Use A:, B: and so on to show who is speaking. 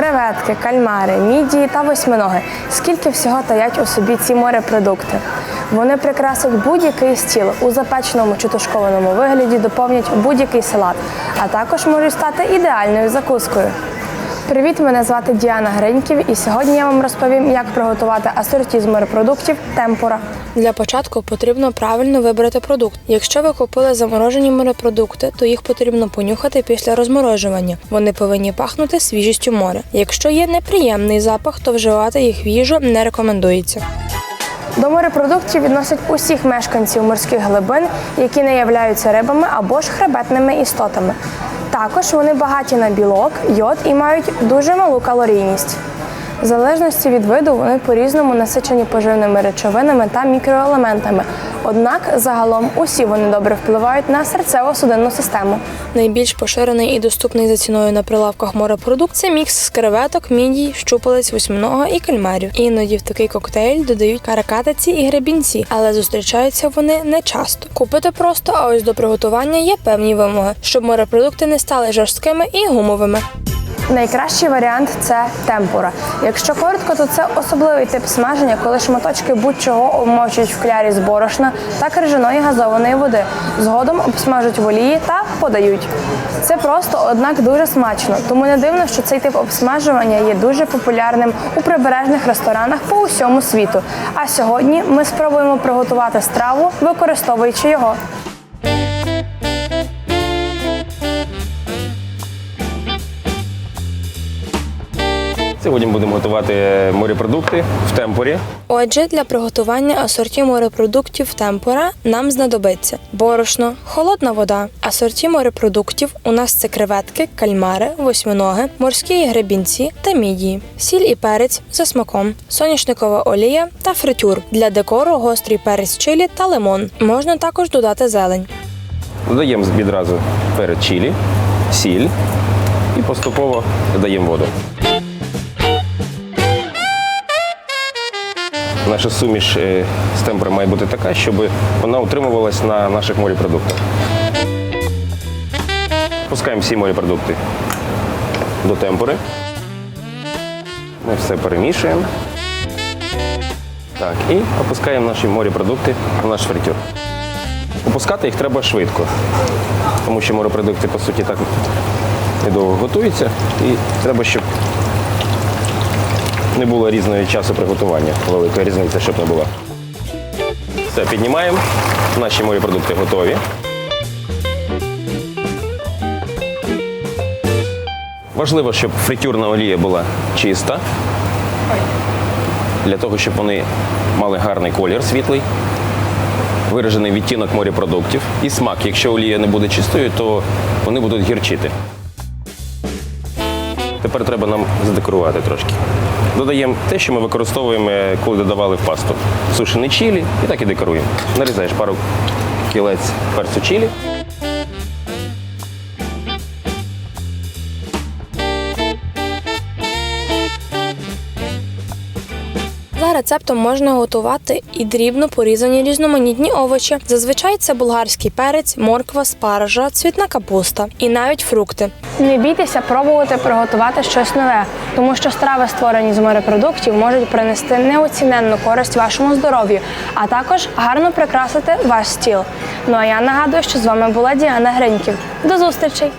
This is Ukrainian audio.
A: Креветки, кальмари, мідії та восьминоги. Скільки всього таять у собі ці морепродукти? Вони прикрасять будь-який стіл у запеченому чи тушкованому вигляді, доповнять будь-який салат, а також можуть стати ідеальною закускою. Привіт, мене звати Діана Гриньків, і сьогодні я вам розповім, як приготувати асорті з морепродуктів темпура. Для початку потрібно правильно вибрати продукт. Якщо ви купили заморожені морепродукти, то їх потрібно понюхати після розморожування. Вони повинні пахнути свіжістю моря. Якщо є неприємний запах, то вживати їх в їжу не рекомендується. До морепродуктів відносять усіх мешканців морських глибин, які не являються рибами або ж хребетними істотами. Також вони багаті на білок, йод і мають дуже малу калорійність. В залежності від виду вони по-різному насичені поживними речовинами та мікроелементами. Однак загалом усі вони добре впливають на серцево-судинну систему. Найбільш поширений і доступний за ціною на прилавках морепродукт це мікс з креветок, мідій, щупалець, восьминого і кальмарів. Іноді в такий коктейль додають каракатиці і гребінці, але зустрічаються вони не часто. Купити просто, а ось до приготування є певні вимоги, щоб морепродукти не стали жорсткими і гумовими. Найкращий варіант це темпура. Якщо коротко, то це особливий тип смаження, коли шматочки будь-чого обмочують в клярі з борошна та крижаної газованої води. Згодом обсмажуть в олії та подають. Це просто, однак дуже смачно. Тому не дивно, що цей тип обсмажування є дуже популярним у прибережних ресторанах по усьому світу. А сьогодні ми спробуємо приготувати страву, використовуючи його.
B: Сьогодні будемо готувати морепродукти в темпорі.
A: Отже, для приготування асорті морепродуктів темпора нам знадобиться борошно, холодна вода. Асорті морепродуктів у нас це креветки, кальмари, восьминоги, морські гребінці та мідії, сіль і перець за смаком, соняшникова олія та фритюр. Для декору гострий перець чилі та лимон. Можна також додати зелень.
B: Додаємо відразу перед чилі, сіль і поступово додаємо воду. Наша суміш е, з темпором має бути така, щоб вона утримувалась на наших морепродуктах. Пускаємо всі морепродукти до темпори. Ми все перемішуємо. Так, і опускаємо наші морепродукти в наш фритюр. Опускати їх треба швидко, тому що морепродукти, по суті, так недовго готуються. І треба, щоб не було різної часу приготування, великої різниці, щоб не було. Все, піднімаємо. Наші морепродукти готові. Важливо, щоб фритюрна олія була чиста, для того, щоб вони мали гарний колір світлий виражений відтінок морепродуктів і смак. Якщо олія не буде чистою, то вони будуть гірчити. Тепер треба нам задекорувати трошки. Додаємо те, що ми використовуємо, коли додавали в пасту. Сушений чилі і так і декоруємо. Нарізаєш пару кілець перцю чилі.
A: Рецептом можна готувати і дрібно порізані різноманітні овочі. Зазвичай це болгарський перець, морква, спаржа, цвітна капуста і навіть фрукти. Не бійтеся пробувати приготувати щось нове, тому що страви, створені з морепродуктів, можуть принести неоціненну користь вашому здоров'ю, а також гарно прикрасити ваш стіл. Ну а я нагадую, що з вами була Діана Гриньків. До зустрічей!